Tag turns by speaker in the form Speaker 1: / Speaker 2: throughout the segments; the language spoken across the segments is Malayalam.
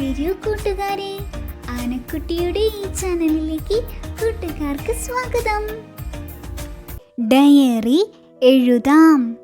Speaker 1: വരൂ കൂട്ടുകാരെ. ആനക്കുട്ടിയുടെ ഈ ചാനലിലേക്ക് കൂട്ടുകാർക്ക് സ്വാഗതം. ഡയറി എഴുതാം.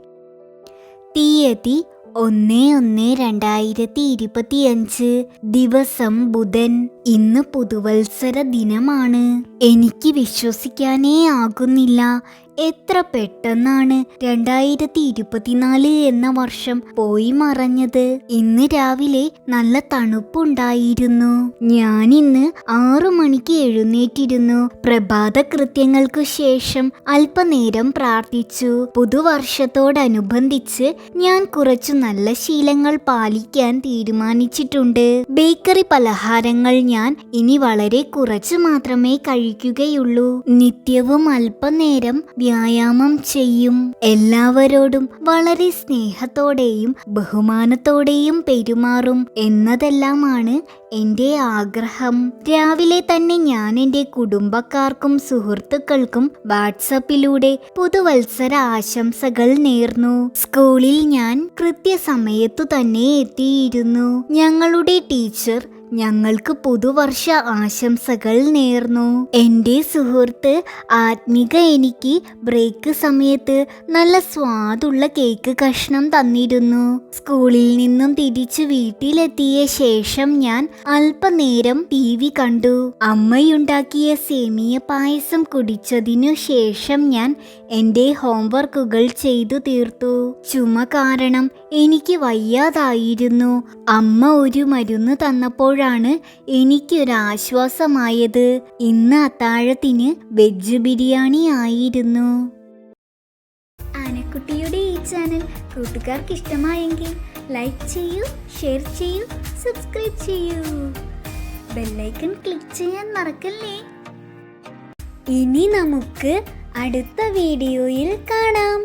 Speaker 1: തീയതി ഒന്ന് ഒന്ന് രണ്ടായിരത്തി ഇരുപത്തിയഞ്ച്. ദിവസം ബുധൻ. ഇന്ന് പുതുവത്സര ദിനമാണ്. എനിക്ക് വിശ്വസിക്കാനേ ആകുന്നില്ല. എത്ര പെട്ടെന്നാണ് രണ്ടായിരത്തി ഇരുപത്തിനാല് എന്ന വർഷം പോയി മറഞ്ഞത്. ഇന്ന് രാവിലെ നല്ല തണുപ്പുണ്ടായിരുന്നു. ഞാൻ ഇന്ന് ആറു മണിക്ക് എഴുന്നേറ്റിരുന്നു. പ്രഭാത കൃത്യങ്ങൾക്കു ശേഷം അല്പനേരം പ്രാർത്ഥിച്ചു. പുതുവർഷത്തോടനുബന്ധിച്ച് ഞാൻ കുറച്ചു നല്ല ശീലങ്ങൾ പാലിക്കാൻ തീരുമാനിച്ചിട്ടുണ്ട്. ബേക്കറി പലഹാരങ്ങൾ ഞാൻ ഇനി വളരെ കുറച്ചു മാത്രമേ കഴിക്കുകയുള്ളൂ. നിത്യവും അല്പനേരം വ്യായാമം ചെയ്യും. എല്ലാവരോടും വളരെ സ്നേഹത്തോടെയും ബഹുമാനത്തോടെയും പെരുമാറും എന്നതെല്ലാമാണ് എന്റെ ആഗ്രഹം. രാവിലെ തന്നെ ഞാൻ എന്റെ കുടുംബക്കാർക്കും സുഹൃത്തുക്കൾക്കും വാട്സപ്പിലൂടെ പുതുവത്സര ആശംസകൾ നേർന്നു. സ്കൂളിൽ ഞാൻ കൃത്യസമയത്തു തന്നെ എത്തിയിരുന്നു. ഞങ്ങളുടെ ടീച്ചർ ഞങ്ങൾക്ക് പുതുവർഷ ആശംസകൾ നേർന്നു. എന്റെ സുഹൃത്ത് ആത്മിക എനിക്ക് ബ്രേക്ക് സമയത്ത് നല്ല സ്വാദുള്ള കേക്ക് കഷ്ണം തന്നിരുന്നു. സ്കൂളിൽ നിന്നും തിരിച്ചു വീട്ടിലെത്തിയ ശേഷം ഞാൻ അല്പനേരം ടി വി കണ്ടു. അമ്മയുണ്ടാക്കിയ സേമിയ പായസം കുടിച്ചതിനു ശേഷം ഞാൻ എന്റെ ഹോംവർക്കുകൾ ചെയ്തു തീർത്തു. ചുമ കാരണം എനിക്ക് വയ്യാതായിരുന്നു. അമ്മ ഒരു മരുന്ന് തന്നപ്പോഴാണ് എനിക്കൊരാശ്വാസമായത്. ഇന്ന് അത്താഴത്തിന് വെജ് ബിരിയാണി ആയിരുന്നു. ആനക്കുട്ടിയുടെ ഈ ചാനൽ കൂട്ടുകാർക്ക് ഇഷ്ടമായെങ്കിൽ ലൈക്ക് ചെയ്യൂ ഷെയർ ചെയ്യൂ സബ്സ്ക്രൈബ് ചെയ്യൂ. ബെല്ലൈക്കൺ ക്ലിക്ക് ചെയ്യാൻ മറക്കല്ലേ? ഇനി നമുക്ക് അടുത്ത വീഡിയോയിൽ കാണാം.